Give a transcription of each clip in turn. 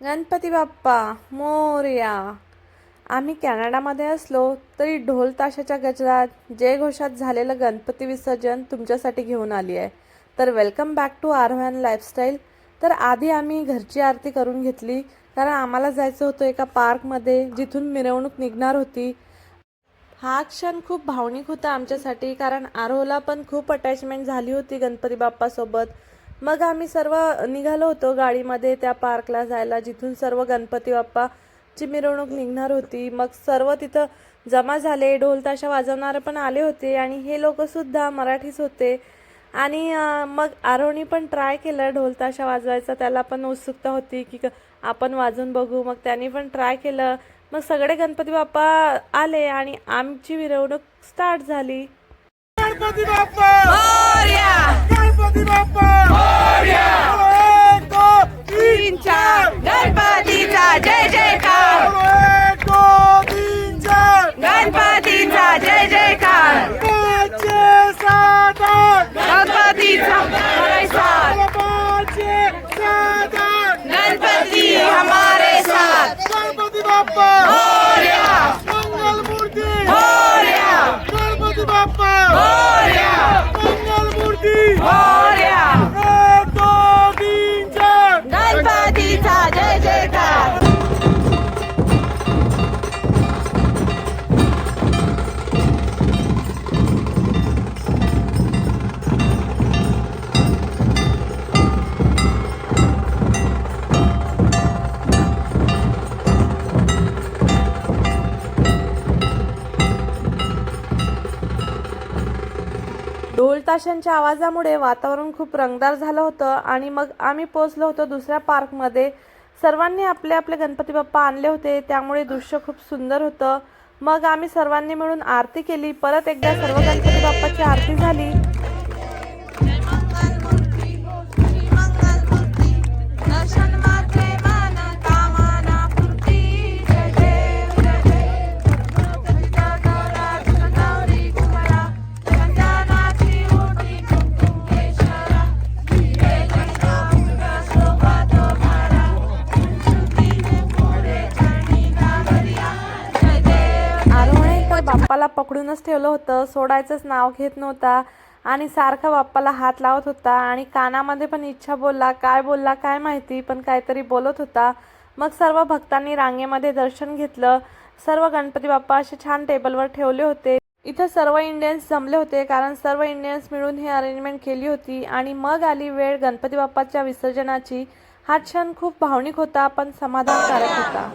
गणपती बाप्पा मोर्या. आम्ही कॅनडामध्ये असलो तरी ढोल ताशाच्या गजरात जयघोषात झालेलं गणपती विसर्जन तुमच्यासाठी घेऊन आली आहे. तर welcome back to Aarohan lifestyle तर आधी आम्ही घरची आरती करून घेतली कारण आम्हाला जायचं होतं एका पार्कमध्ये जिथून मिरवणूक निघणार होती. हा क्षण खूप भावनिक होता आमच्यासाठी कारण आरोहला पण खूप अटॅचमेंट झाली होती गणपती बाप्पासोबत. मग आम्ही सर्व निघालो होतो गाडीमध्ये त्या पार्कला जायला जिथून सर्व गणपती बाप्पाची मिरवणूक निघणार होती. मग सर्व तिथं जमा झाले ढोल ताशा वाजवणारे पण आले होते आणि हे लोकंसुद्धा मराठीच होते. आणि मग आरोहने पण ट्राय केलं ढोल ताशा वाजवायचा त्याला पण उत्सुकता होती की क- आपण वाजून बघू. मग त्याने पण ट्राय केलं. मग सगळे गणपती बाप्पा आले आणि आमची मिरवणूक स्टार्ट झाली. गणपती बाप्पा! गणपती बाप्पा! बाप्पा ढोलताशांच्या आवाजामुळे वातावरण खूप रंगदार झालं होतं आणि मग आम्ही पोचलो होतो दुसऱ्या पार्कमध्ये. सर्वांनी आपले आपले गणपती बाप्पा आणले होते त्यामुळे दृश्य खूप सुंदर होतं. मग आम्ही सर्वांनी मिळून आरती केली परत एकदा सर्व गणपती बाप्पाची आरती झाली. बाप्पाला पकडूनच ठेवलं होतं. सोडायचंच नाव घेत नव्हता आणि सारखा बाप्पाला हात लावत होता आणि कानामध्ये पण इच्छा बोलला काय बोलला काय माहिती? पण काहीतरी बोलत होता. मग सर्व भक्तांनी रांगेमध्ये दर्शन घेतलं. सर्व गणपती बाप्पा असे छान टेबलवर ठेवले होते. इथं सर्व इंडियन्स जमले होते कारण सर्व इंडियन्स मिळून हे अरेंजमेंट केली होती आणि मग आली वेळ गणपती बाप्पाच्या विसर्जनाची. हा क्षण खूप भावनिक होता पण समाधानकारक होता.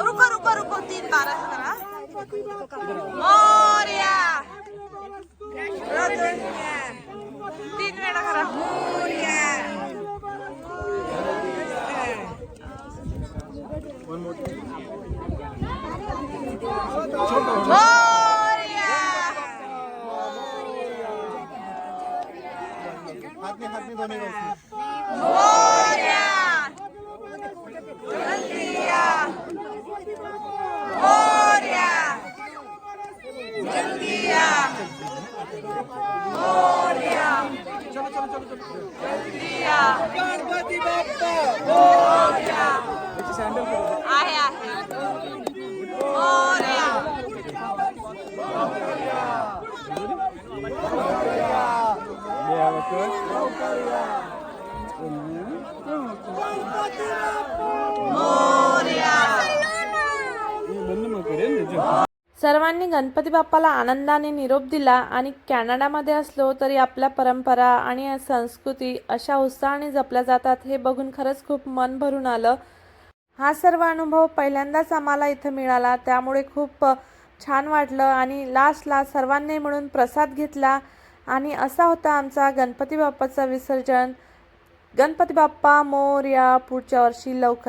रुको रुको रुको तीन बार असं करा मोर्या तीन वेळा दोन्ही चलो चलो चलो चलो गणपती बाप्पा आहे आहे Gloria! सर्वांनी गणपती बाप्पाला आनंदाने निरोप दिला आणि कॅनडामध्ये असलो तरी आपल्या परंपरा आणि संस्कृती अशा उत्साहाने जपल्या जातात हे बघून खरंच खूप मन भरून आलं. हा सर्व अनुभव पहिल्यांदाच आम्हाला इथं मिळाला त्यामुळे खूप छान वाटलं आणि लास्टला सर्वांनी मिळून प्रसाद घेतला. आणि असा होता आमचा गणपती बाप्पाचं विसर्जन. गणपती बाप्पा मोरया पुढच्या वर्षी लवकर